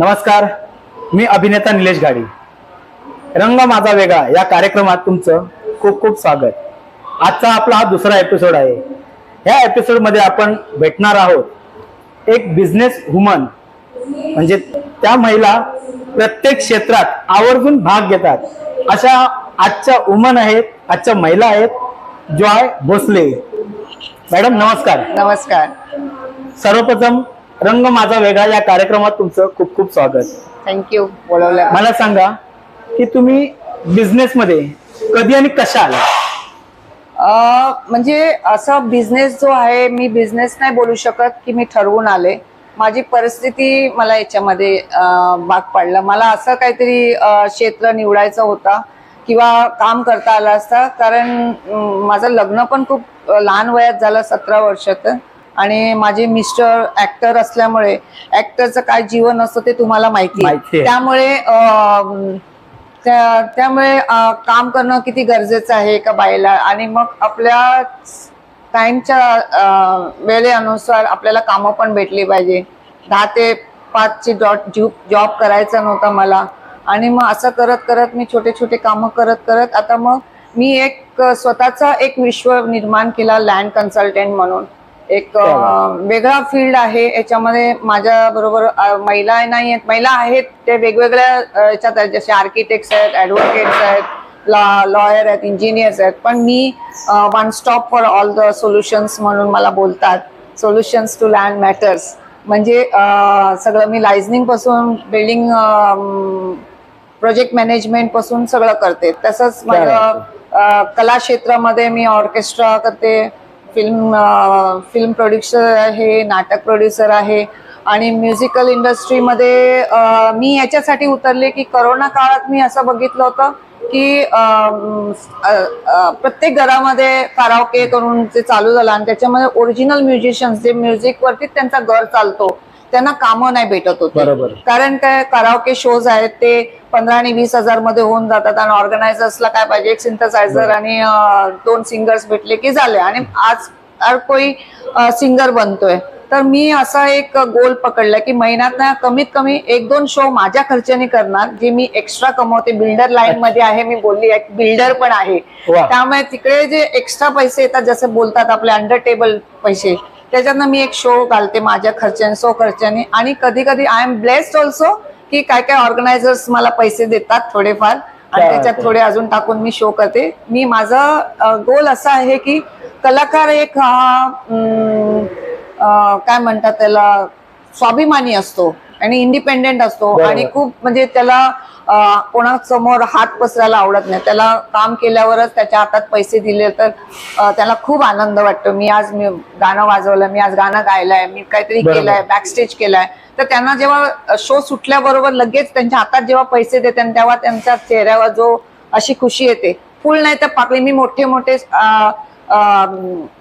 नमस्कार मी अभिनेता निलेश गाडी. रंग माझा वेगळा या कार्यक्रमात तुमचं खूप खूप स्वागत. आजचा आपला हा दुसरा एपिसोड आहे. ह्या एपिसोडमध्ये आपण भेटणार आहोत एक बिझनेस वुमन म्हणजे त्या महिला प्रत्येक क्षेत्रात आवर्जून भाग घेतात. अशा आजच्या वुमन आहेत आजच्या महिला आहेत जॉय भोसले. मॅडम नमस्कार. नमस्कार. सर्वप्रथम रंग माझा वेगळा. या कार्यक्रमात तुमचं खूप खूप स्वागत. थँक्यू बोलवलं मला सांगा की तुम्ही बिझनेस मध्ये कधी आणि कशा आला म्हणजे असं बिझनेस जो आहे मी बिझनेस नाही बोलू शकत की मी ठरवून आले. माझी परिस्थिती मला याच्यामध्ये भाग पाडलं. मला असं काहीतरी क्षेत्र निवडायचं होता किंवा काम करता आलं असता. कारण माझं लग्न पण खूप लहान वयात झालं सतरा वर्षात आणि माझे मिस्टर ऍक्टर असल्यामुळे ऍक्टरचं काय जीवन असतं ते तुम्हाला माहिती आहे. त्यामुळे त्यामुळे काम करणं किती गरजेचं आहे एका बाईला? आणि मग आपल्या टाइमच्या वेळेनुसार आपल्याला कामं पण भेटली पाहिजे. दहा ते पाचची जॉब जॉब करायचा नव्हता मला. आणि मग असं करत करत मी छोटे छोटे कामं करत करत आता मग मी एक स्वतःचा एक विश्व निर्माण केला लँड कन्सल्टंट म्हणून. एक वेगळा फील्ड आहे. याच्यामध्ये माझ्या बरोबर महिला नाही आहेत. महिला आहेत. ते वेगवेगळ्या याच्यात आहेत. जसे आर्किटेक्ट्स आहेत ऍडव्होकेट्स आहेत लॉयर आहेत इंजिनियर्स आहेत. पण मी one stop for all the solutions म्हणून मला बोलतात. सोल्युशन्स टू लँड मॅटर्स म्हणजे सगळं मी लायझनिंगपासून बिल्डिंग प्रोजेक्ट मॅनेजमेंटपासून सगळं करते. तसंच माझं कला क्षेत्रामध्ये मी ऑर्केस्ट्रा करते. फिल्म फिल्म प्रोड्युसर आहे नाटक प्रोड्युसर आहे आणि म्युझिकल इंडस्ट्रीमध्ये uh, मी याच्यासाठी उतरले की करोना काळात मी असं बघितलं होतं की um, uh, uh, प्रत्येक घरामध्ये काराओके करून ते चालू झालं आणि त्याच्यामध्ये ओरिजिनल म्युझिशियन्स जे म्युझिकवरतीच त्यांचा घर चालतो. त्यांना कामं नाही भेटत होते. कारण काय कराओके शोज आहेत ते पंधरा आणि वीस हजारमध्ये होऊन जातात आणि ऑर्गनायझर्सला काय पाहिजे? एक सिंथसायझर आणि दोन सिंगर्स भेटले की झाले. आणि आज कोई सिंगर बनतोय. तर मी असा एक गोल पकडला की महिन्यात ना कमीत कमी एक दोन शो माझ्या खर्चाने करणार जे मी एक्स्ट्रा कमवते. बिल्डर लाईन मध्ये आहे मी बोलली एक बिल्डर पण आहे. त्यामुळे तिकडे जे एक्स्ट्रा पैसे येतात जसं बोलतात आपले अंडर टेबल पैसे त्याच्यातनं मी एक शो घालते माझ्या खर्चाने सो खर्चाने आणि कधी कधी आय एम ब्लेस्ड ऑल्सो की काय काय ऑर्गनायझर्स मला पैसे देतात थोडेफार. आणि त्याच्यात. थोडे अजून टाकून मी शो करते. मी माझं गोल असा आहे की कलाकार एक हा काय म्हणतात त्याला स्वाभिमानी असतो आणि इंडिपेंडेंट असतो. आणि खूप म्हणजे त्याला कोणासमोर हात पसरायला आवडत नाही त्याला काम केल्यावरच त्याच्या हातात पैसे दिले तर त्याला खूप आनंद वाटतो मी आज मी गाणं वाजवलं मी आज गाणं गायलंय मी काहीतरी. केलंय बॅकस्टेज केलाय तर त्यांना जेव्हा शो सुटल्याबरोबर लगेच त्यांच्या हातात जेव्हा पैसे देते तेव्हा त्यांच्या चेहऱ्यावर जो अशी खुशी येते फुल नाही तर पाकळी मी मोठे मोठे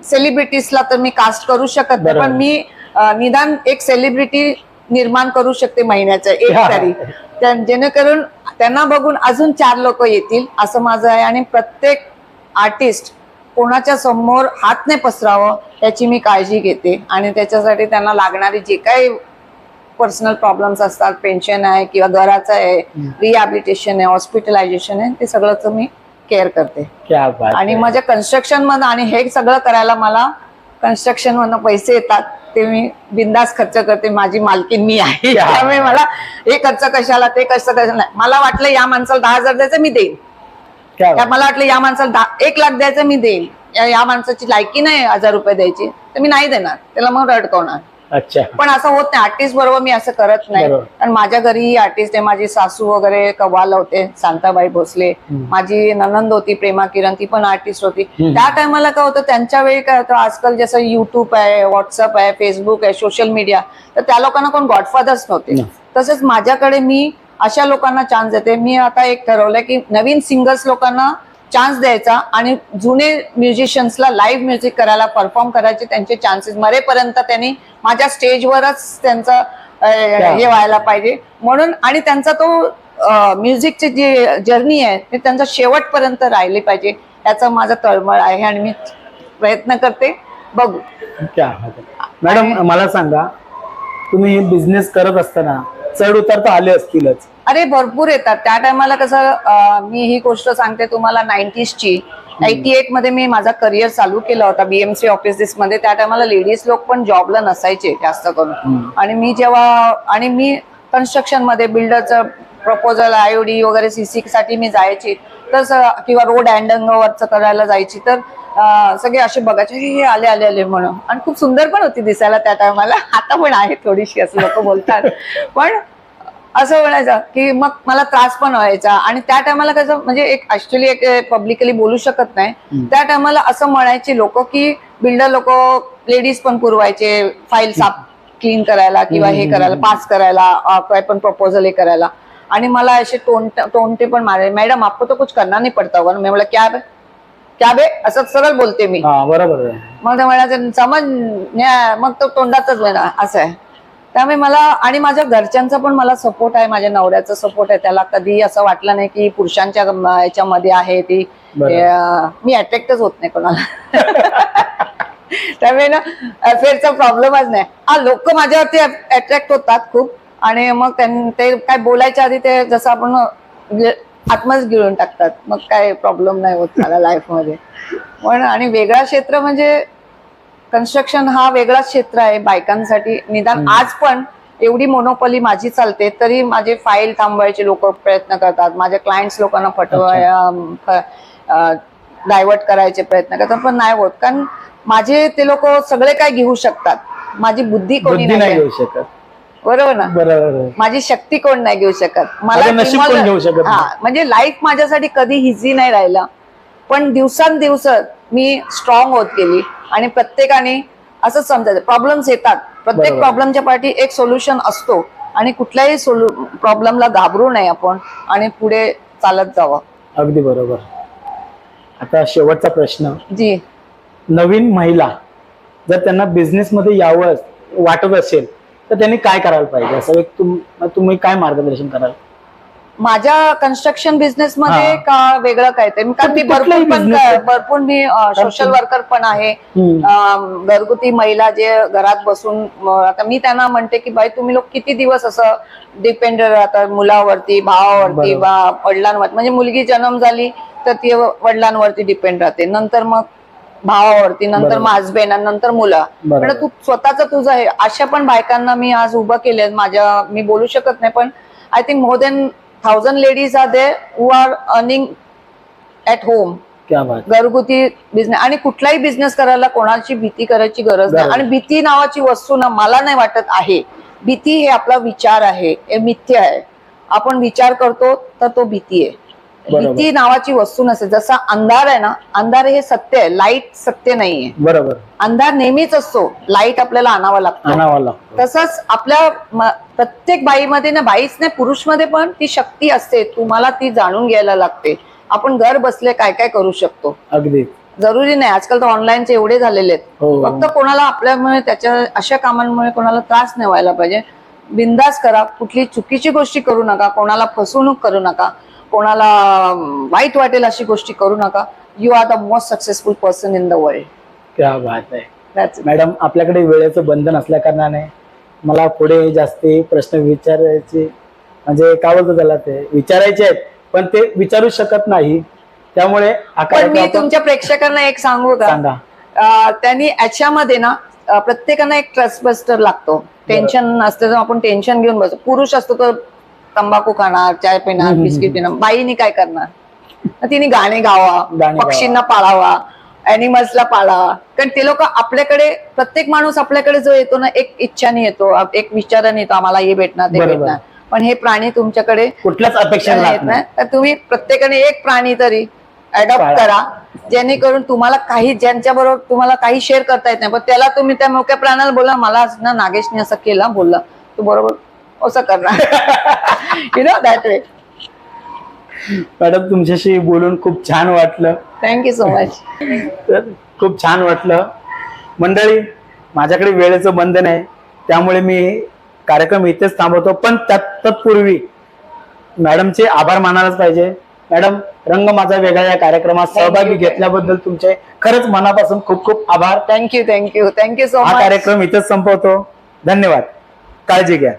सेलिब्रिटीजला तर मी कास्ट करू शकत नाही. पण मी निदान एक सेलिब्रिटी निर्माण करू शकते महिन्याचं एक. तरी. त्या- जेणेकरून त्यांना बघून अजून चार लोक येतील असं माझं आहे. आणि प्रत्येक आर्टिस्ट कोणाच्या समोर हात नाही पसरावं याची मी काळजी घेते. आणि त्याच्यासाठी त्यांना लागणारी जे काही पर्सनल प्रॉब्लेम्स असतात पेन्शन आहे किंवा घराचं आहे रिहॅबिलिटेशन आहे हॉस्पिटलायझेशन आहे ते सगळंच मी केअर करते. आणि. माझ्या कन्स्ट्रक्शन मधनं आणि हे सगळं करायला मला कन्स्ट्रक्शन मधनं पैसे येतात. ते मी बिंदास खर्च करते माझी मालकीन मी आहे? त्यामुळे मला हे खर्च कशाला ते खर्च कशाला नाही. मला वाटलं या माणसाला दहा हजार द्यायचं मी बात. मला वाटलं या माणसाला दहा एक लाख द्यायचं मी देईन या- या माणसाची लायकी नाही हजार रुपये द्यायची. तर मी नाही देणार. त्याला मग रडकवणार. अच्छा. पण असं होत नाही. आर्टिस्ट बरोबर मी असं करत नाही. बरोबर. कारण माझ्या घरी आर्टिस्ट आहे. माझी सासू वगैरे कव्वाल होते. शांताबाई भोसले. माझी ननंद होती प्रेमा किरण. ती पण आर्टिस्ट होती. त्या टायमाला काय होतं? त्यांच्या वेळी काय होतं? आजकाल जसं युट्यूब आहे व्हॉट्सअप आहे फेसबुक आहे सोशल मीडिया तर त्या लोकांना कोण गॉडफादर्स नव्हते. तसेच माझ्याकडे मी अशा लोकांना चान्स देते. मी आता एक ठरवलंय की नवीन सिंगर्स लोकांना चान्स द्यायचा आणि जुने म्युझिशियन्सला लाईव्ह म्युझिक करायला परफॉर्म करायचे त्यांचे चान्सेस मरेपर्यंत त्यांनी माझ्या स्टेजवरच त्यांचं हे व्हायला पाहिजे. म्हणून आणि त्यांचा तो म्युझिकची जी जर्नी आहे ती त्यांचा शेवटपर्यंत राहिली पाहिजे याचं माझं तळमळ आहे आणि मी प्रयत्न करते. बघू. मॅडम मला सांगा तुम्ही बिझनेस करत असताना चढ उतार तर आले असतीलच. अरे भरपूर येतात. त्या टायमाला कसं मी ही गोष्ट सांगते तुम्हाला नाईन्टीजची एटी एटमध्ये मी माझा करिअर चालू केला होता बीएमसी ऑफिसेस मध्ये. त्या टायमाला लेडीज लोक पण जॉबला नसायचे जास्त करून. आणि मी जेव्हा आणि मी कन्स्ट्रक्शनमध्ये बिल्डरचं प्रपोजल आयओडी वगैरे सीसी साठी मी जायची. तर किंवा रोड वरच करायला जायची. तर सगळे असे बघायचे "हे, हे आले आले आले म्हणून. आणि खूप सुंदर पण होती दिसायला त्या टायमाला आता पण आहे थोडीशी असं लोक बोलतात. पण असं म्हणायचं की मग मला त्रास पण व्हायचा. आणि त्या टायमाला कसं म्हणजे एक ऍक्च्युली एक पब्लिकली बोलू शकत नाही. त्या टायमाला असं म्हणायचे लोक की बिल्डर लोक लेडीज पण पुरवायचे फाईल साफ क्लीन करायला किंवा हे करायला. पास करायला काय पण प्रपोजल हे करायला. आणि मला असे टोन टोनटे पण मारे मॅडम आपको तो कुछ करना नहीं पड़ता होगा मी म्हणलं क्या बे? क्या बे? असं सरळ बोलते मी. बरोबर मग ते म्हणायचं समज मग तो तोंडातच असं आहे. त्यामुळे मला आणि माझ्या घरच्यांचा पण मला सपोर्ट आहे माझ्या नवऱ्याचा सपोर्ट आहे. त्याला कधी असं वाटलं नाही की पुरुषांच्या याच्यामध्ये आहे ती. मी अट्रॅक्टच होत नाही कोणाला. त्यामुळे ना अफेअरचा प्रॉब्लेमच नाही. हा लोक माझ्यावरती अट्रॅक्ट होतात खूप. आणि मग ते काय बोलायच्या आधी ते जसं आपण आत्मच गिळून टाकतात. मग काय प्रॉब्लेम नाही होत मला लाईफमध्ये. पण आणि वेगळा क्षेत्र म्हणजे कन्स्ट्रक्शन हा वेगळाच क्षेत्र आहे बायकांसाठी. निदान. आज पण एवढी मोनोपली माझी चालते तरी माझे फाईल थांबवायचे लोक प्रयत्न करतात. माझ्या क्लायंट्स लोकांना फटवाय डायव्हर्ट करायचे प्रयत्न करतात पण नाही होत. कारण माझे ते लोक सगळे काय घेऊ शकतात. माझी बुद्धी कोणी नाही घेऊ शकत. बरोबर ना? बरोबर. माझी शक्ती कोण नाही घेऊ शकत. हा म्हणजे लाईफ माझ्यासाठी कधी हिझी नाही राहिला. पण दिवसांदिवस मी स्ट्रॉंग होत गेली. आणि प्रत्येकाने असं समजायचं. प्रॉब्लेम्स येतात. प्रत्येक. प्रॉब्लेमच्या पाठी एक सोल्युशन असतो. आणि कुठल्याही प्रॉब्लेमला घाबरू नये आपण आणि पुढे चालत जावं. अगदी बरोबर. आता शेवटचा प्रश्न. जी. नवीन महिला जर त्यांना बिझनेस मध्ये यावं वाटत असेल तर त्यांनी काय करायला पाहिजे? असं एक तुम- तुम्ही काय मार्गदर्शन कराल? माझ्या कन्स्ट्रक्शन बिझनेस मध्ये. का वेगळं काय ते कारण मी भरपूर पण. भरपूर मी सोशल वर्कर पण आहे. घरगुती महिला जे घरात बसून आता मी त्यांना म्हणते की बाई तुम्ही लोक किती दिवस असं डिपेंड राहतात मुलावरती भावावरती वडिलांवरती. म्हणजे मुलगी जन्म झाली तर ती वडिलांवरती डिपेंड राहते. नंतर मग भावावरती नंतर. माजबेन नंतर मुलं. पण तू स्वतःच तुझं आहे अशा पण बायकांना मी आज उभं केले माझ्या मी बोलू शकत नाही पण I think more than thousand ladies are there who are earning at home. क्या बात. घरगुती बिझनेस आणि कुठलाही बिझनेस करायला कोणाची भीती करायची गरज नाही. बरोबर. आणि भीती नावाची वस्तू ना मला नाही वाटत आहे. भीती हे आपला विचार आहे. हे मिथ्य आहे. आपण विचार करतो तर तो भीती आहे. भीती नावाची वस्तू नसते जसा अंधार आहे ना अंधार हे सत्य आहे लाइट सत्य नाहीये. बरोबर. अंधार नेहमीच असतो लाइट आपल्याला आणावा लागतो. आणावा लागतो. तसंच आपल्या प्रत्येक बाईमध्ये ना बाईच नाही पुरुषमध्ये पण ती शक्ती असते. तुम्हाला ती जाणून घ्यायला लागते. आपण घर बसले काय काय करू शकतो. अगदी. जरुरी नाही. आजकाल तर ऑनलाईनचे एवढे झालेले आहेत. हो. फक्त कोणाला आपल्यामुळे त्याच्या अशा कामांमुळे कोणाला त्रास नाही व्हायला पाहिजे. बिंदास करा. कुठली चुकीची गोष्टी करू नका. कोणाला फसवणूक करू नका. कोणाला वाईट वाटेल अशी गोष्टी करू नका. You are the most successful person in the world क्या बात आहे. मॅडम आपल्याकडे वेळेचं बंधन असल्या कारणाने मला पुढे जास्ती प्रश्न विचारायचे म्हणजे काय बोलतो त्याला ते. विचारायचे आहेत पण ते विचारू शकत नाही. त्यामुळे मी तुमच्या प्रेक्षकांना एक सांगू का? त्यांनी याच्यामध्ये ना अं, प्रत्येकाला एक ट्रस्ट बस्टर लागतो. टेन्शन असतं आपण टेन्शन घेऊन बसतो. पुरुष असतो तर तंबाखू खाणार चाय पिणार बिस्किट. पिणार. बाईनी काय करणार? तिने गाणे गावा पक्षींना पाळावा अॅनिमल्सला पाळावा कारण ते लोक आपल्याकडे प्रत्येक माणूस आपल्याकडे जो येतो ना एक इच्छाने येतो एक विचाराने येतो आम्हाला हे भेटणार ते. भेटणार. पण हे प्राणी तुमच्याकडे कुठल्याच अपेक्षा येत नाही. तर तुम्ही प्रत्येकाने एक प्राणी तरी अडॉप्ट. करा. जेणेकरून तुम्हाला काही ज्यांच्या बरोबर तुम्हाला काही शेअर करता येत नाही. पण त्याला तुम्ही त्या मोक्या प्राण्याला बोला मला नागेशने असं केलं बोलला. तू बरोबर असं करणार. You know that way madam तुमच्याशी बोलून खूप छान वाटलं. थँक्यू सो मच तर खूप छान वाटलं. मंडळी माझ्याकडे वेळेचं बंधन आहे. त्यामुळे मी कार्यक्रम इथेच थांबवतो. पण त्यात तत्पूर्वी मॅडमचे आभार मानायलाच पाहिजे. मॅडम रंग माझा वेगळा या कार्यक्रमात Thank you. सहभागी घेतल्याबद्दल तुमचे खरंच मनापासून खूप खूप आभार. Thank you thank you thank you so हा मच कार्यक्रम इथेच संपवतो. धन्यवाद. काळजी घ्या.